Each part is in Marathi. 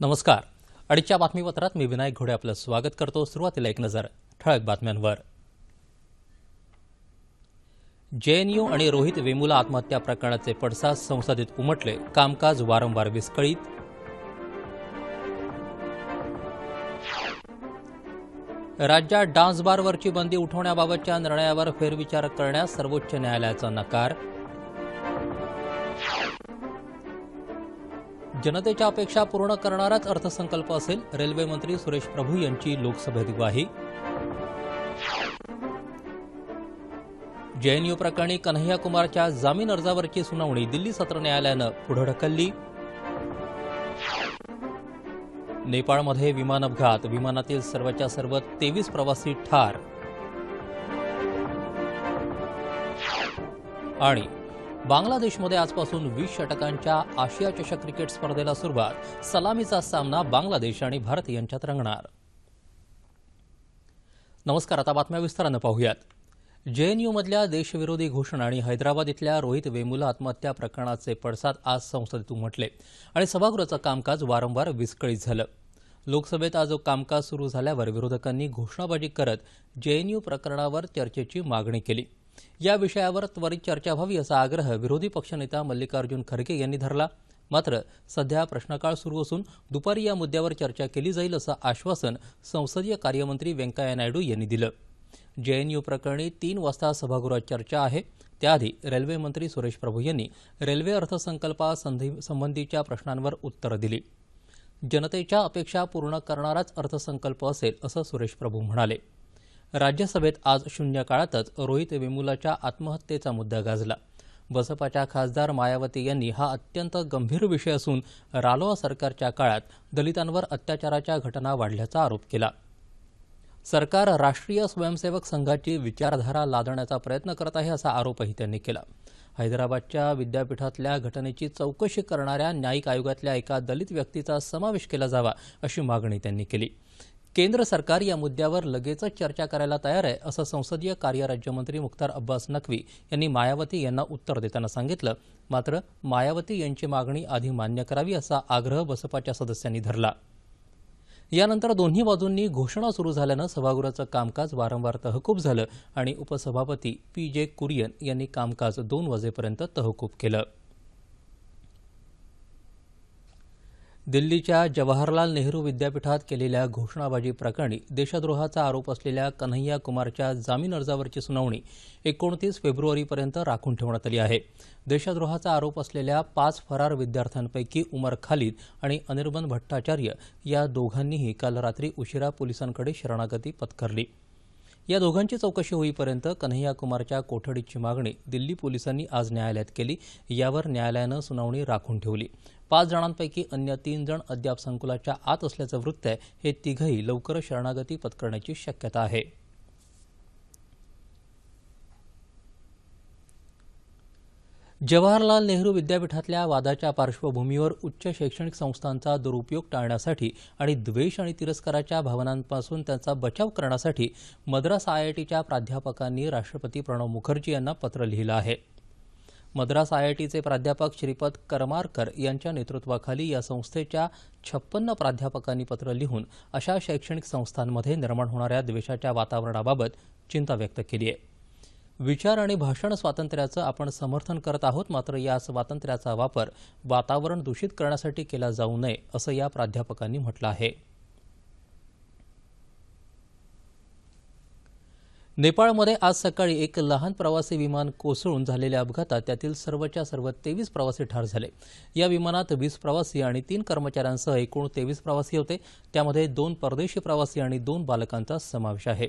नमस्कार. अडीचच्या बातमीपत्रात मी विनायक घोडे आपलं स्वागत करतो. सुरुवातीला एक नजर ठळक बातम्यांवर. जेएनयू आणि रोहित वेमुला आत्महत्या प्रकरणाचे पडसाद संसदेत उमटले. कामकाज वारंवार विस्कळीत. राज्यात डान्स बारवरची बंदी उठवण्याबाबतच्या निर्णयावर फेरविचार करण्यास सर्वोच्च न्यायालयाचा नकार. जनतेच्या अपेक्षा पूर्ण करणाराच अर्थसंकल्प असेल रेल्वे मंत्री सुरेश प्रभू यांची लोकसभेत ग्वाही. जेएनयू प्रकरणी कन्हैया कुमारच्या जामीन अर्जावरची सुनावणी दिल्ली सत्र न्यायालयानं पुढे ढकलली. नेपाळमध्ये विमान अपघात विमानातील सर्वच्या सर्व तेवीस प्रवासी ठार. आणि बांगलादेशमध्ये आजपासून वीस षटकांच्या आशिया चषक क्रिकेट स्पर्धेला सुरुवात. सलामीचा सामना बांगलादेश आणि भारत यांच्यात रंगणार. नमस्कार आता बातम्या विस्तारानं पाहूयात. जेएनयूमधल्या देशविरोधी घोषणा आणि हैदराबाद इथल्या रोहित वेमुला आत्महत्या प्रकरणाचे पडसाद आज संसदेत उमटले आणि सभागृहाचं कामकाज वारंवार विस्कळीत झालं. लोकसभेत आज कामकाज सुरू झाल्यावर विरोधकांनी घोषणाबाजी करत जेएनयू प्रकरणावर चर्चेची मागणी केली. या विषयावर त्वरित चर्चा व्हावी असा आग्रह विरोधी पक्षनेता मल्लिकार्जुन खरगे यांनी धरला. मात्र सध्या प्रश्नकाळ सुरू असून दुपारी या मुद्द्यावर चर्चा केली जाईल असं आश्वासन संसदीय कार्यमंत्री व्यंकय्या नायडू यांनी दिलं. जेएनयू प्रकरणी तीन वाजता सभागृहात चर्चा आहे. त्याआधी रेल्वे मंत्री सुरेश प्रभू यांनी रेल्वे अर्थसंकल्पासंबंधीच्या प्रश्नांवर उत्तरं दिली. जनतेच्या अपेक्षा पूर्ण करणाराच अर्थसंकल्प असेल असं सुरेश प्रभू म्हणाले. राज्यसभेत आज शून्य काळातच रोहित वेमुलाच्या आत्महत्येचा मुद्दा गाजला. बसपाच्या खासदार मायावती यांनी हा अत्यंत गंभीर विषय असून रालोआ सरकारच्या काळात दलितांवर अत्याचाराच्या घटना वाढल्याचा आरोप केला. सरकार राष्ट्रीय स्वयंसेवक संघाची विचारधारा लादण्याचा प्रयत्न करत आहे असा आरोपही त्यांनी केला. हैदराबादच्या विद्यापीठातल्या घटनेची चौकशी करणाऱ्या न्यायिक आयोगातल्या एका दलित व्यक्तीचा समावेश केला जावा अशी मागणी त्यांनी केली. केंद्र सरकार या मुद्द्यावर लगेचच चर्चा करायला तयार आहे असं संसदीय कार्य राज्यमंत्री मुख्तार अब्बास नक्वी यांनी मायावती यांना उत्तर देताना सांगितलं. मात्र मायावती यांची मागणी आधी मान्य करावी असा आग्रह बसपाच्या सदस्यांनी धरला. यानंतर दोन्ही बाजूंनी घोषणा सुरू झाल्यानं सभागृहाचं कामकाज वारंवार तहकूब झालं आणि उपसभापती पी जे कुरियन यांनी कामकाज दोन वाजेपर्यंत तहकूब केलं. दिल्लीच्या जवाहरलाल नेहरू विद्यापीठात केलेल्या घोषणाबाजी प्रकरणी देशद्रोहाचा आरोप असलेल्या कन्हैया कुमारच्या जामीन अर्जावरची सुनावणी एकोणतीस फेब्रुवारीपर्यंत राखून ठेवण्यात आली आहे. देशद्रोहाचा आरोप असलेल्या पाच फरार विद्यार्थ्यांपैकी उमर खालिद आणि अनिर्बन भट्टाचार्य या दोघांनीही काल रात्री उशिरा पोलिसांकडे शरणागती पत्करली. या दोघांची चौकशी होईपर्यंत कन्हैया कुमारच्या कोठडीची मागणी दिल्ली पोलिसांनी आज न्यायालयात केली यावर न्यायालयानं सुनावणी राखून ठेवली. पाच जणांपैकी अन्य तीन जण अद्याप संकुलाच्या आत असल्याचं वृत्त आहे. हे तिघही लवकरच शरणागती पत्करण्याची शक्यता आहे. जवाहरलाल नेहरू विद्यापीठातल्या वादाच्या पार्श्वभूमीवर उच्च शैक्षणिक संस्थांचा दुरुपयोग टाळण्यासाठी आणि द्वेष आणि तिरस्काराच्या भावनांपासून त्यांचा बचाव करण्यासाठी मद्रास आयआयटीच्या प्राध्यापकांनी राष्ट्रपती प्रणव मुखर्जी यांना पत्र लिहिलं आहे. मद्रास आयआयटीचे प्राध्यापक श्रीपद करमारकर यांच्या नेतृत्वाखाली या संस्थेच्या छप्पन्न प्राध्यापकांनी पत्र लिहून अशा शैक्षणिक संस्थांमध्ये निर्माण होणाऱ्या द्वेषाच्या वातावरणाबाबत चिंता व्यक्त केली आहे. विचार आणि भाषण स्वातंत्र्याचं आपण समर्थन करत आहोत मात्र या स्वातंत्र्याचा वापर वातावरण दूषित करण्यासाठी केला जाऊ नये असं या प्राध्यापकांनी म्हटलं आहे. नेपाळमध्ये आज सकाळी एक लहान प्रवासी विमान कोसळून झालेल्या अपघातात त्यातील सर्वच्या सर्व तेवीस प्रवासी ठार झाले. या विमानात वीस प्रवासी आणि तीन कर्मचाऱ्यांसह एकूण तेवीस प्रवासी होते. त्यामध्ये दोन परदेशी प्रवासी आणि दोन बालकांचा समावेश आहे.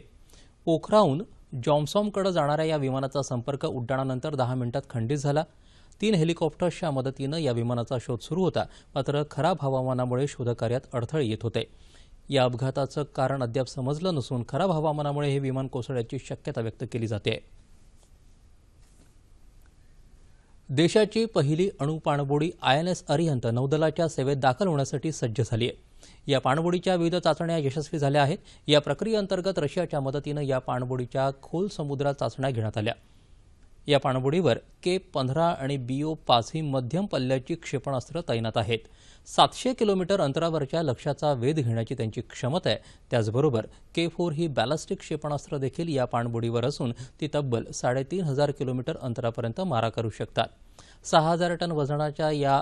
पोखराहून जॉम्सॉमकडे जाणाऱ्या या विमानाचा संपर्क उड्डाणानंतर दहा मिनिटात खंडित झाला. तीन हेलिकॉप्टर्सच्या मदतीनं या विमानाचा शोध सुरू होता. मात्र खराब हवामानामुळे शोधकार्यात अडथळे येत होते. या अपघाताचं कारण अद्याप समजलं नसून खराब हवामानामुळे हे विमान कोसळण्याची शक्यता व्यक्त केली जाते. देशाची पहिली अणु पाणबुडी आय एन एस अरिहंत नौदलाच्या सेवेत दाखल होण्यासाठी सज्ज झाली आहे या पाणबुडीच्या विविध चाचण्या यशस्वी झाल्या आहेत. या प्रक्रियेअंतर्गत रशियाच्या मदतीनं या पाणबुडीच्या खोल समुद्रात चाचण्या घेण्यात आल्या. या पाणबुडीवर के पंधरा आणि बीओ पाच ही मध्यम पल्ल्याची क्षेपणास्त्र तैनात आहेत. सातशे किलोमीटर अंतरावरच्या लक्ष्याचा वेध घेण्याची त्यांची क्षमता आहे. त्याचबरोबर के फोर ही बॅलिस्टिक क्षेपणास्त्र देखील या पाणबुडीवर असून ती तब्बल साडेतीन हजार किलोमीटर अंतरापर्यंत मारा करू शकतात. सहा हजार टन वजनाच्या या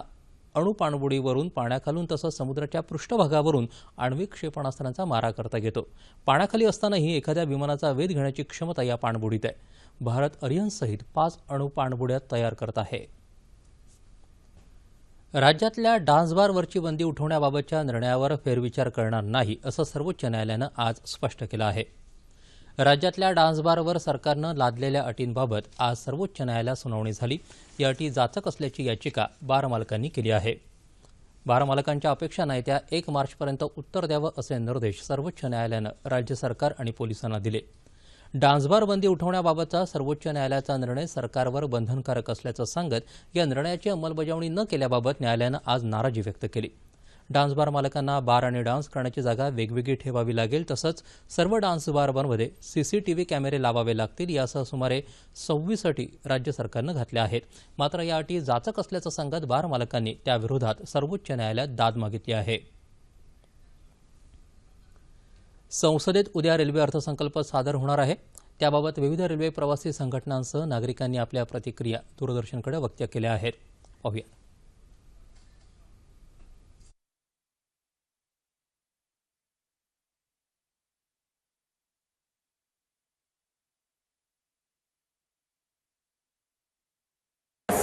अणुपाणबुडीवरून पाण्याखालून तसंच समुद्राच्या पृष्ठभागावरून आण्विक क्षेपणास्त्रांचा मारा करता येतो. पाण्याखाली असतानाही एखाद्या विमानाचा वेध घेण्याची क्षमता या पाणबुडीत आहे. भारत अरियनसहित पाच अणुपाणबुड्या तयार करत आहे. राज्यातल्या डान्सबारवरची बंदी उठवण्याबाबतच्या निर्णयावर फेरविचार करणार नाही असं सर्वोच्च न्यायालयानं आज स्पष्ट केलं आहे. राज्यातल्या डान्सबारवर सरकारनं लादलेल्या अटींबाबत आज सर्वोच्च न्यायालयात सुनावणी झाली. या अटी जाचक असल्याची याचिका बारमालकांनी केली आहे. बारमालकांच्या अपेक्षा नाही त्या एक मार्चपर्यंत उत्तर द्यावं असे निर्देश सर्वोच्च न्यायालयानं राज्य सरकार आणि पोलिसांना दिले. डान्सबार बंदी उठवण्याबाबतचा सर्वोच्च न्यायालयाचा निर्णय सरकारवर बंधनकारक असल्याचं सांगत या निर्णयाची अंमलबजावणी न केल्याबाबत न्यायालयानं आज नाराजी व्यक्त केली. डान्सबार मालकांना बार आणि डान्स करण्याची जागा वेगवेगळी ठेवावी लागेल. तसंच सर्व डान्स बारमध्ये सीसीटीव्ही कॅमेरे लावावे लागतील. यासह सुमारे सव्वीस अटी राज्य सरकारनं घातल्या आहेत. मात्र या अटी जाचक असल्याचं सांगत बार मालकांनी त्याविरोधात सर्वोच्च न्यायालयात दाद मागितली आहे. संसदेत उद्या रेल्वे अर्थसंकल्प सादर होणार आहे. त्याबाबत विविध रेल्वे प्रवासी संघटनांसह नागरिकांनी आपल्या प्रतिक्रिया दूरदर्शनकडे व्यक्त केल्या आहेत. पाहूया.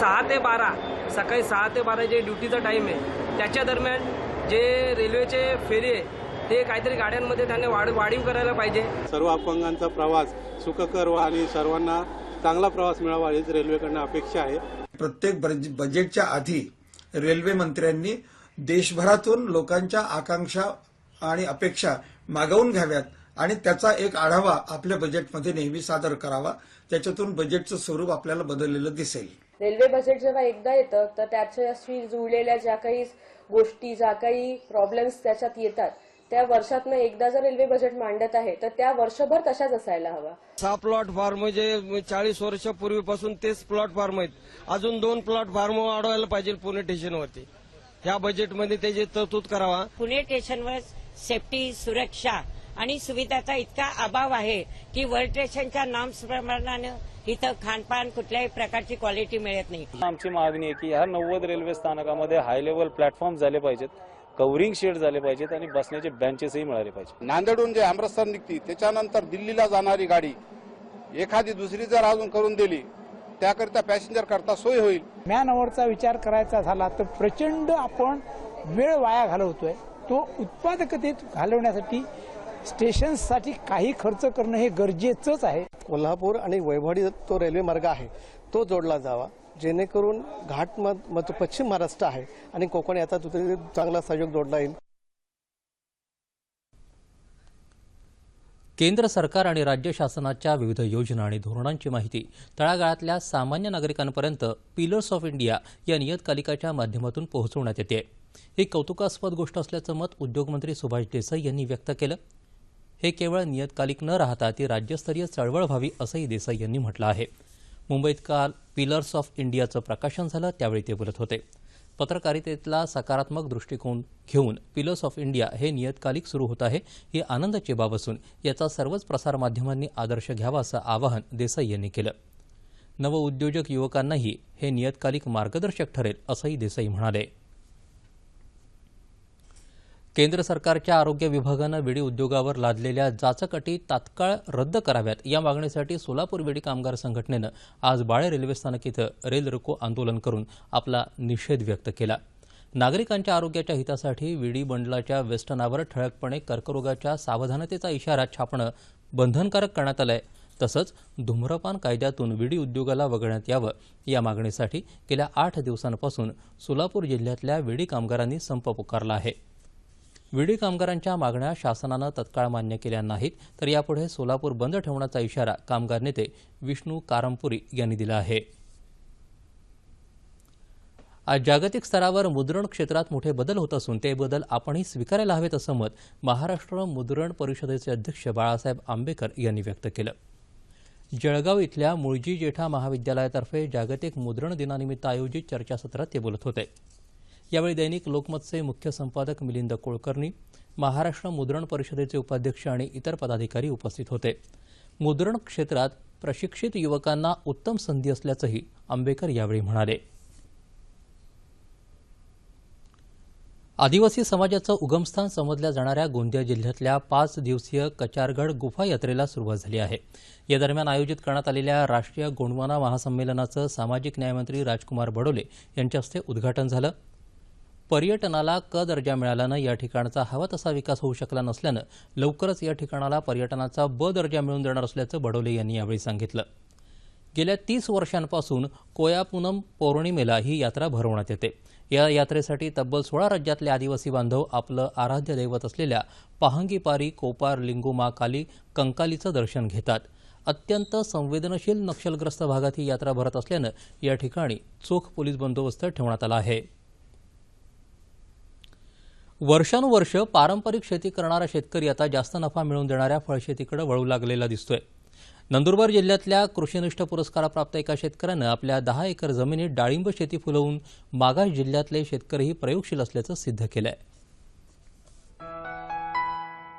सहा ते बारा सकाळी सहा ते बारा जे ड्युटीचा टाईम आहे त्याच्या दरम्यान जे रेल्वेचे फेरी आहे ते काहीतरी गाड्यांमध्ये त्यांनी वाढ वाढीव करायला पाहिजे. सर्व अपंगांचा प्रवास सुखकर व आणि सर्वांना चांगला प्रवास मिळावा हीच रेल्वेकडनं अपेक्षा आहे. प्रत्येक बज- बजेटच्या आधी रेल्वे मंत्र्यांनी देशभरातून लोकांच्या आकांक्षा आणि अपेक्षा मागवून घ्याव्यात आणि त्याचा एक आढावा आपल्या बजेटमध्ये नेहमी सादर करावा त्याच्यातून बजेटचं स्वरूप आपल्याला बदललेलं दिसेल. रेल्वे बजेट जेव्हा एकदा येतं तर त्याच्याशी जुळलेल्या ज्या काही गोष्टी ज्या काही प्रॉब्लेम्स त्याच्यात येतात त्या वर्षातनं एकदा जर रेल्वे बजेट मांडत आहे तर त्या वर्षभर तशाच असायला हवा सहा प्लॉट फार्म म्हणजे चाळीस वर्षापूर्वीपासून तेच प्लॉट फार्म आहेत. अजून दोन प्लॉट फार्म वाढवायला पाहिजे पुणे स्टेशनवरती ह्या बजेटमध्ये त्याची तरतूद करावा. पुणे स्टेशनवर सेफ्टी सुरक्षा आणि सुविधाचा इतका अभाव आहे की वर्ल्ड स्टेशनच्या नॉर्म्स प्रमाणे इथं खानपान कुठल्याही प्रकारची क्वालिटी मिळत नाही. आमची मागणी आहे की ह्या नव्वद रेल्वे स्थानकामध्ये हाय लेवल प्लॅटफॉर्म झाले पाहिजेत कव्हरिंग शेड झाले पाहिजेत आणि बसण्याचे बेंचेसही मिळाले पाहिजे नांदेडहून जे अमृतसर निघते त्याच्यानंतर दिल्लीला जाणारी गाडी एखादी दुसरी जर अजून करून दिली त्याकरिता पॅसेंजर करता सोय होईल. मॅन अवरचा विचार करायचा झाला तर प्रचंड आपण वेळ वाया घालवतोय. तो उत्पादकतेत घालवण्यासाठी स्टेशन्ससाठी काही खर्च करणं हे गरजेचंच आहे. कोल्हापूर आणि वैभवडी तो रेल्वे मार्ग आहे तो जोडला जावा. जेणेकरून घाट मध पश्चिम महाराष्ट्र आहे आणि कोकण याचा तिथे चांगला सहयोग जोडला येईल. केंद्र सरकार आणि राज्य शासनाच्या विविध योजना आणि धोरणांची माहिती तळागाळातल्या सामान्य नागरिकांपर्यंत पिलर्स ऑफ इंडिया या नियतकालिकाच्या माध्यमातून पोहोचवण्यात येते. ही कौतुकास्पद गोष्ट असल्याचं मत उद्योगमंत्री सुभाष देसाई यांनी व्यक्त केलं. हे केवळ नियतकालिक न राहता ती राज्यस्तरीय चळवळ व्हावी असंही देसाई यांनी म्हटलं आहे. मुंबईत काल पिलर्स ऑफ इंडियाचं प्रकाशन झालं त्यावेळी ते बोलत होते. पत्रकारितेतला सकारात्मक दृष्टिकोन घेऊन पिलर्स ऑफ इंडिया हे नियतकालिक सुरू होत आहे ही आनंदाची बाब असून याचा सर्वच प्रसारमाध्यमांनी आदर्श घ्यावा असं आवाहन देसाई यांनी केलं. नवउद्योजक युवकांनाही हे नियतकालिक मार्गदर्शक ठरेल असंही देसाई म्हणाले. केंद्र सरकारच्या आरोग्य विभागानं विडी उद्योगावर लादलेल्या जाचक अटी तात्काळ रद्द कराव्यात. या मागणीसाठी सोलापूर विडी कामगार संघटनेनं आज बाळे रेल्वे स्थानक इथं रेल रोको आंदोलन करून आपला निषेध व्यक्त केला. नागरिकांच्या आरोग्याच्या हितासाठी विडी बंडलाच्या वेस्टनावर ठळकपणे कर्करोगाच्या सावधानतेचा इशारा छापणं बंधनकारक करण्यात आलंय. तसंच धूम्रपान कायद्यातून विडी उद्योगाला वगळण्यात यावं. या मागणीसाठी गेल्या आठ दिवसांपासून सोलापूर जिल्ह्यातल्या विडी कामगारांनी संप पुकारला आहे. विडी कामगारांच्या मागण्या शासनानं तत्काळ मान्य केल्या नाहीत तर यापुढे सोलापूर बंद ठेवण्याचा इशारा कामगार नेते विष्णू कारमपुरी यांनी दिला आहे. आज जागतिक स्तरावर मुद्रण क्षेत्रात मोठे बदल होत असून ते बदल आपणही स्वीकारायला हवेत असं मत महाराष्ट्र मुद्रण परिषदेचे अध्यक्ष बाळासाहेब आंबेकर यांनी व्यक्त केलं. जळगाव इथल्या मुळजी जेठा महाविद्यालयातर्फे जागतिक मुद्रण दिनानिमित्त आयोजित चर्चासत्रात ते बोलत होते. यावेळी दैनिक लोकमतचे मुख्य संपादक मिलिंद कुलकर्णी महाराष्ट्र मुद्रण परिषदेचे उपाध्यक्ष आणि इतर पदाधिकारी उपस्थित होते. मुद्रण क्षेत्रात प्रशिक्षित युवकांना उत्तम संधी असल्याचंही आंबेकर यावेळी म्हणाले. आदिवासी समाजाचं उगमस्थान समजल्या जाणाऱ्या गोंदिया जिल्ह्यातल्या पाच दिवसीय कचारगड गुफा यात्रेला सुरुवात झाली आहे. या दरम्यान आयोजित करण्यात आलेल्या राष्ट्रीय गोंडवाना महासंमेलनाचं सामाजिक न्यायमंत्री राजकुमार बडोले यांच्या हस्ते उद्घाटन झालं. पर्यटनाला क दर्जा मिळाल्यानं या ठिकाणचा हवा तसा विकास होऊ शकला नसल्यानं लवकरच या ठिकाणाला पर्यटनाचा ब दर्जा मिळवून देणार असल्याचं बडोले यांनी यावेळी सांगितलं. गेल्या तीस वर्षांपासून कोयापूनम पौर्णिमेला ही यात्रा भरवण्यात येते. या यात्रेसाठी तब्बल सोळा राज्यातले आदिवासी बांधव आपलं आराध्य दैवत असलेल्या पाहंगीपारी कोपार लिंगुमा काली कंकालीचं दर्शन घेतात. अत्यंत संवेदनशील नक्षलग्रस्त भागात ही यात्रा भरत असल्यानं या ठिकाणी चोख पोलीस बंदोबस्त ठेवण्यात आला आहे. वर्षानुवर्ष पारंपरिक शेती करणारा शेतकरी आता जास्त नफा मिळवून देणाऱ्या फळशेतीकडे वळू लागलेला दिसतोय. नंदुरबार जिल्ह्यातल्या कृषीनिष्ठ पुरस्काराप्राप्त एका शेतकऱ्यानं आपल्या दहा एकर जमिनीत डाळिंब शेती फुलवून मागास जिल्ह्यातले शेतकरीही प्रयोगशील असल्याचं सिद्ध केलंय.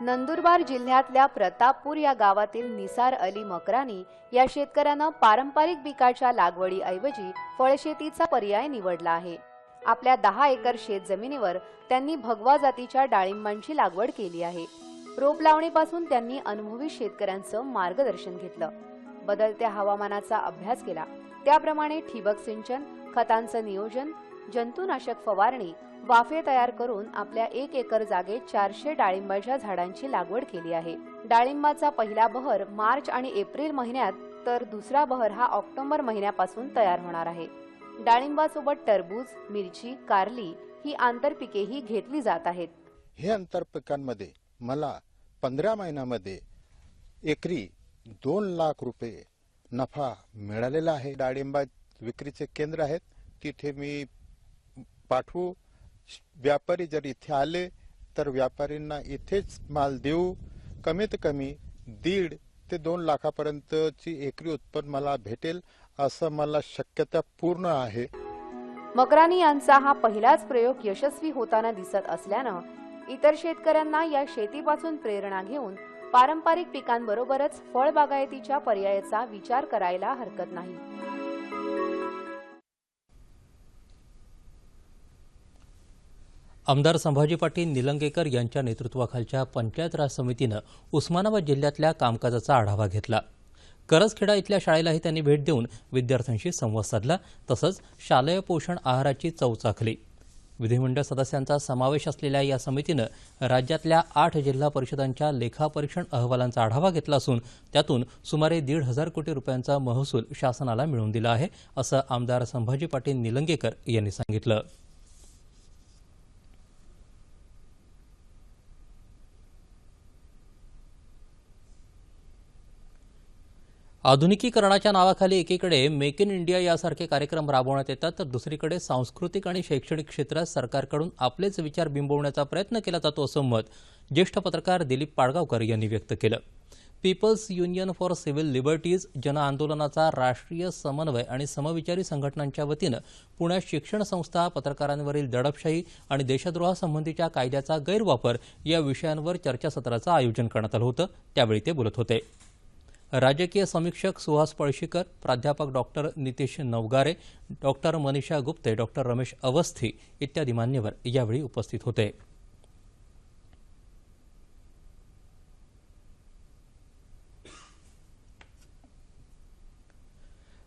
नंदुरबार जिल्ह्यातल्या प्रतापपूर या गावातील निसार अली मकरानी या शेतकऱ्यानं पारंपरिक पिकाच्या लागवडीऐवजी फळशेतीचा पर्याय निवडला आहे. आपल्या दहा एकर शेत जमिनीवर त्यांनी भगवा जातीच्या डाळिंबांची लागवड केली आहे. रोप लावणीपासून त्यांनी अनुभवी शेतकऱ्यांचं मार्गदर्शन घेतलं. बदलत्या हवामानाचा अभ्यास केला. त्याप्रमाणे ठिबक सिंचन खतांचं नियोजन जंतुनाशक फवारणी वाफे तयार करून आपल्या एक एकर जागेत चारशे डाळिंबाच्या झाडांची लागवड केली आहे. डाळिंबाचा पहिला बहर मार्च आणि एप्रिल महिन्यात तर दुसरा बहर हा ऑक्टोबर महिन्यापासून तयार होणार आहे. डाळिंबासोबत टरबूज मिरची कारली ही आंतरपिकेही घेतली जात आहेत. हे आंतरपिकांमध्ये मला पंधरा महिन्यामध्ये एकरी दोन लाख रुपये नफा मिळालेला आहे. डाळिंबा विक्रीचे केंद्र आहेत. तिथे मी पाठवू. व्यापारी जर इथे आले तर व्यापारींना इथेच माल देऊ. कमीत कमी दीड ते दोन लाखापर्यंतची एकरी उत्पन्न मला भेटेल. असं मला शक्यता पूर्ण आहे. मकरानी यांचा हा पहिलाच प्रयोग यशस्वी होताना दिसत असल्यानं इतर शेतकऱ्यांना या शेतीपासून प्रेरणा घेऊन पारंपरिक पिकांबरोबरच फळबागायतीच्या पर्यायाचा विचार करायला हरकत नाही. आमदार संभाजी पाटील निलंगेकर यांच्या नेतृत्वाखालच्या पंचायत राज समितीनं उस्मानाबाद जिल्ह्यातल्या कामकाजाचा आढावा घेतला. करजखेडा इथल्या शाळेलाही त्यांनी भेट देऊन विद्यार्थ्यांशी संवाद साधला. तसंच शालेय पोषण आहाराची चव चाखली विधिमंडळ सदस्यांचा समावेश असलेल्या या समितीनं राज्यातल्या आठ जिल्हा परिषदांच्या लेखापरीक्षण अहवालांचा आढावा घेतला असून त्यातून सुमारे दीड हजार कोटी रुपयांचा महसूल शासनाला मिळवून दिला आहे असं आमदार संभाजी पाटील निलंगेकर यांनी सांगितलं. आधुनिकीकरणाच्या नावाखाली एकीकडे मेक इन इंडिया यासारखे कार्यक्रम राबवण्यात येतात तर दुसरीकडे सांस्कृतिक आणि शैक्षणिक क्षेत्रात सरकारकडून आपलेच विचार बिंबवण्याचा प्रयत्न केला जातो असं मत ज्येष्ठ पत्रकार दिलीप पाडगावकर यांनी व्यक्त केलं. People's Union for Civil Liberties जनआंदोलनाचा राष्ट्रीय समन्वय आणि समविचारी संघटनांच्या वतीनं पुण्यात शिक्षण संस्था पत्रकारांवरील दडपशाही आणि देशद्रोहासंबंधीच्या कायद्याचा गैरवापर या विषयांवर चर्चासत्राचं आयोजन करण्यात आलं होतं त्यावेळी ते बोलत होते. राजकीय समीक्षक सुहास पळशीकर प्राध्यापक doctor Nitesh Navgare doctor Manisha Gupte doctor Ramesh Awasthi इत्यादी मान्यवर यावेळी उपस्थित होते.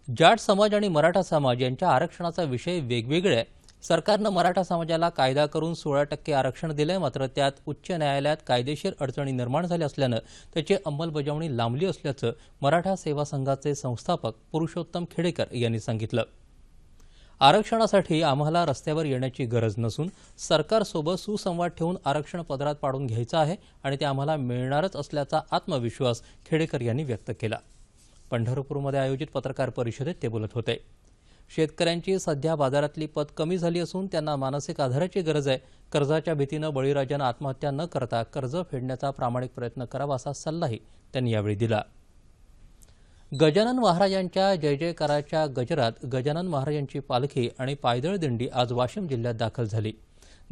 जाट समाज आणि मराठा समाज यांच्या आरक्षणाचा विषय वेगवेगळे आहे सरकारनं मराठा समाजाला कायदा करून सोळा टक्के आरक्षण दिलंय मात्र त्यात उच्च न्यायालयात कायदेशीर अडचणी निर्माण झाल्या असल्यानं त्याची अंमलबजावणी लांबली असल्याचं मराठा सेवा संघाचे संस्थापक पुरुषोत्तम खेडेकर यांनी सांगितलं. आरक्षणासाठी आम्हाला रस्त्यावर येण्याची गरज नसून सरकारसोबत सुसंवाद ठेवून आरक्षण पदरात पाडून घ्यायचं आहे आणि ते आम्हाला मिळणारच असल्याचा आत्मविश्वास खेडेकर यांनी व्यक्त केला. पंढरपूरमध्ये आयोजित पत्रकार परिषदेत ते बोलत होते. शेतकऱ्यांची सध्या बाजारातली पत कमी झाली असून त्यांना मानसिक आधाराची गरज आहे. कर्जाच्या भीतीनं बळीराजानं आत्महत्या न करता कर्ज फेडण्याचा प्रामाणिक प्रयत्न करावा असा सल्लाही त्यांनी यावेळी दिला. गजानन महाराजांच्या जय जयकाराच्या गजरात गजानन महाराजांची पालखी आणि पायदळ दिंडी आज वाशिम जिल्ह्यात दाखल झाली.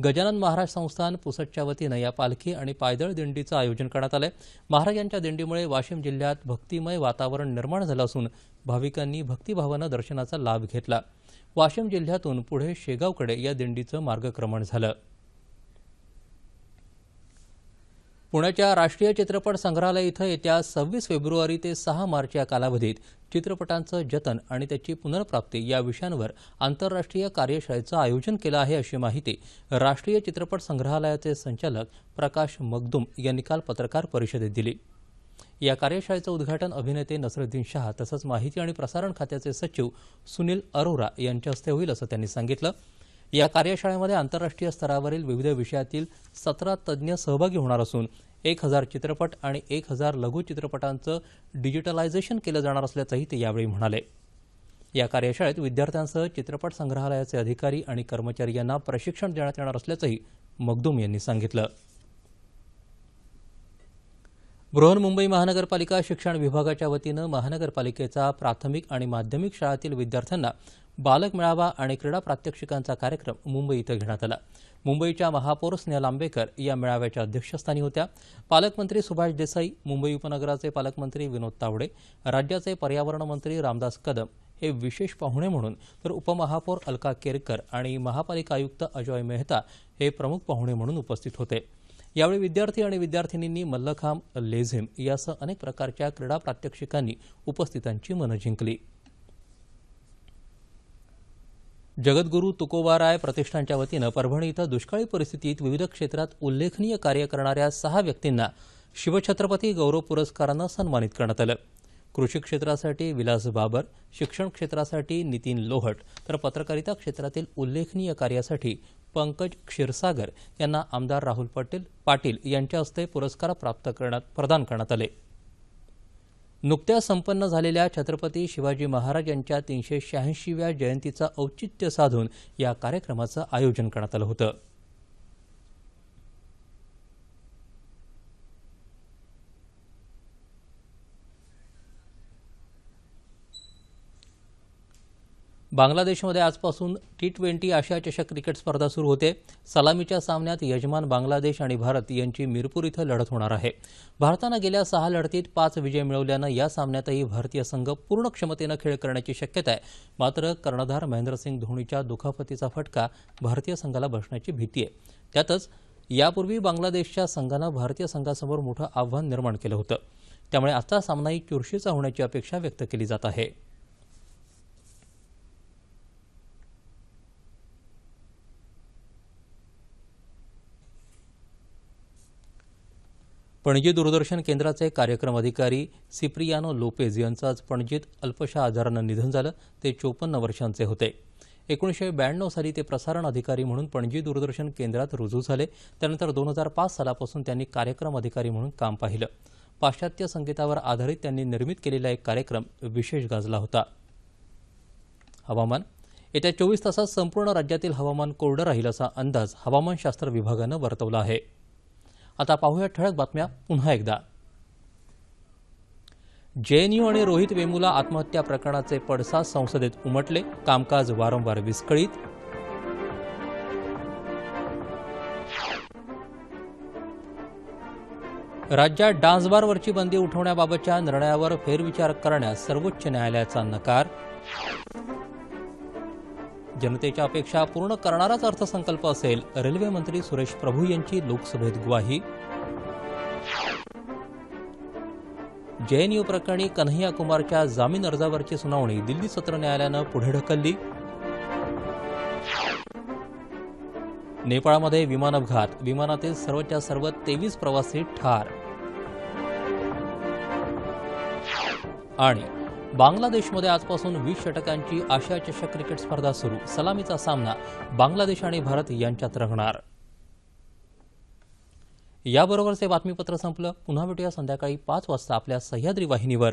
गजानन महाराज संस्थान पुसटच्या वतीनं या पालखी आणि पायदळ दिंडीचं आयोजन करण्यात आलंय. महाराजांच्या दिंडीमुळे वाशिम जिल्ह्यात भक्तिमय वातावरण निर्माण झालं असून भाविकांनी भक्तिभावानं दर्शनाचा लाभ घेतला. वाशिम जिल्ह्यातून पुढे शेगावकडे या दिंडीचं मार्गक्रमण झालं. पुण्याच्या राष्ट्रीय चित्रपट संग्रहालय इथं येत्या सव्वीस फेब्रुवारी ते सहा मार्च या कालावधीत चित्रपटांचं जतन आणि त्याची पुनर्प्राप्ती या विषयांवर आंतरराष्ट्रीय कार्यशाळेचं आयोजन केलं आहे अशी माहिती राष्ट्रीय चित्रपट संग्रहालयाचे संचालक प्रकाश मगदुम यांनी काल पत्रकार परिषदेत दिली. या कार्यशाळेचं उद्घाटन अभिनेते नसरुद्दीन शाह तसंच माहिती आणि प्रसारण खात्याचे सचिव सुनील अरोरा यांच्या हस्ते होईल असं त्यांनी सांगितलं. या कार्यशाळेमध्ये आंतरराष्ट्रीय स्तरावरील विविध विषयातील सतरा तज्ज्ञ सहभागी होणार असून एक हजार चित्रपट आणि एक हजार लघु चित्रपटांचं डिजिटलायझेशन केलं जाणार असल्याचंही ते यावेळी म्हणाले. या कार्यशाळेत विद्यार्थ्यांसह चित्रपट संग्रहालयाचे अधिकारी आणि कर्मचारी यांना प्रशिक्षण देण्यात येणार असल्याचंही मगदूम यांनी सांगितलं. बृहन्मुंबई महानगरपालिका शिक्षण विभागाच्या वतीनं महानगरपालिकेचा प्राथमिक आणि माध्यमिक शाळातील विद्यार्थ्यांना बालक मेळावा आणि क्रीडा प्रात्यक्षिकांचा कार्यक्रम मुंबई इथं घेण्यात आला. मुंबईच्या महापौर स्नेहा लांबेकर या मेळाव्याच्या अध्यक्षस्थानी होत्या. पालकमंत्री सुभाष देसाई मुंबई उपनगराचे पालकमंत्री विनोद तावडे राज्याचे पर्यावरण मंत्री रामदास कदम हे विशेष पाहुणे म्हणून तर उपमहापौर अलका केरकर आणि महापालिका आयुक्त अजॉय मेहता हे प्रमुख पाहुणे म्हणून उपस्थित होते. यावेळी विद्यार्थी आणि विद्यार्थिनींनी मल्लखांब लेझिम यासह अनेक प्रकारच्या क्रीडा प्रात्यक्षिकांनी उपस्थितांची मनं जिंकली. जगद्गुरू तुकोबाराय प्रतिष्ठानच्या वतीनं परभणी इथं दुष्काळी परिस्थितीत विविध क्षेत्रात उल्लेखनीय कार्य करणाऱ्या सहा व्यक्तींना शिवछत्रपती गौरव पुरस्कारानं सन्मानित करण्यात आलं. कृषी क्षेत्रासाठी विलास बाबर शिक्षण क्षेत्रासाठी नितीन लोहट तर पत्रकारिता क्षेत्रातील उल्लेखनीय कार्यासाठी पंकज क्षीरसागर यांना आमदार राहुल पटेल पाटील यांच्या हस्ते पुरस्कार प्राप्त करण्यात प्रदान करण्यात आले. नुकत्याच संपन्न झालेल्या छत्रपती शिवाजी महाराज यांच्या तीनशे शहाऐंशीव्या जयंतीचं औचित्य साधून या कार्यक्रमाचं आयोजन करण्यात आलं होतं. बांगलादेशमध्ये आजपासून टी ट्वेंटी आशिया चषक क्रिकेट स्पर्धा सुरू होते. सलामीच्या सामन्यात यजमान बांगलादेश आणि भारत यांची मिरपूर इथं लढत होणार आहे. भारतानं गेल्या सहा लढतीत पाच विजय मिळवल्यानं या सामन्यातही भारतीय संघ पूर्ण क्षमतेनं खेळ करण्याची शक्यता आहे. मात्र कर्णधार महेंद्रसिंग धोनीच्या दुखापतीचा फटका भारतीय संघाला बसण्याची भीती आहे. त्यातच यापूर्वी बांगलादेशच्या संघानं भारतीय संघासमोर मोठं आव्हान निर्माण केलं होतं. त्यामुळे आजचा सामनाही चुरशीचा होण्याची अपेक्षा व्यक्त केली जात आहे. पणजी दूरदर्शन केंद्राचे कार्यक्रम अधिकारी सिप्रियानो लोपेज यांचं आज पणजीत अल्पशा आजारानं निधन झालं ते चोपन्न वर्षांचे होते. एकोणीसशे ब्याण्णव साली ते प्रसारण अधिकारी म्हणून पणजी दूरदर्शन केंद्रात रुजू झाले त्यानंतर दोन हजार पाच सालापासून त्यांनी कार्यक्रम अधिकारी म्हणून काम पाहिलं. पाश्चात्य संगीतावर आधारित त्यांनी निर्मित केलेला एक कार्यक्रम विशेष गाजला होता. हवामान. येत्या चोवीस तासात संपूर्ण राज्यातील हवामान कोरडं राहील असा अंदाज हवामानशास्त्र विभागानं वर्तवला आहे. आता पाहूया ठळक बातम्या पुन्हा एकदा. जेएनयू आणि रोहित वेमुला आत्महत्या प्रकरणाचे पडसाद संसदेत उमटले कामकाज वारंवार विस्कळीत. राज्यात डान्स बारवरची बंदी उठवण्याबाबतच्या निर्णयावर फेरविचार करण्यास सर्वोच्च न्यायालयाचा नकार. जनतेच्या अपेक्षा पूर्ण करणाराच अर्थसंकल्प असेल रेल्वे मंत्री सुरेश प्रभू यांची लोकसभेत ग्वाही. जेएनयू प्रकरणी कन्हैया कुमारच्या जामीन अर्जावरची सुनावणी दिल्ली सत्र न्यायालयानं पुढे ढकलली. नेपाळमध्ये विमान अपघात विमानातील सर्वच्या सर्व तेवीस प्रवासी ठार. आणि बांगलादेशमध्ये आजपासून वीस षटकांची आशिया चषक क्रिकेट स्पर्धा सुरू. सलामीचा सामना बांगलादेश आणि भारत यांच्यात रंगणार. याबरोबरचे बातमीपत्र संपलं. पुन्हा भेटूया संध्याकाळी पाच वाजता आपल्या सह्याद्री वाहिनीवर.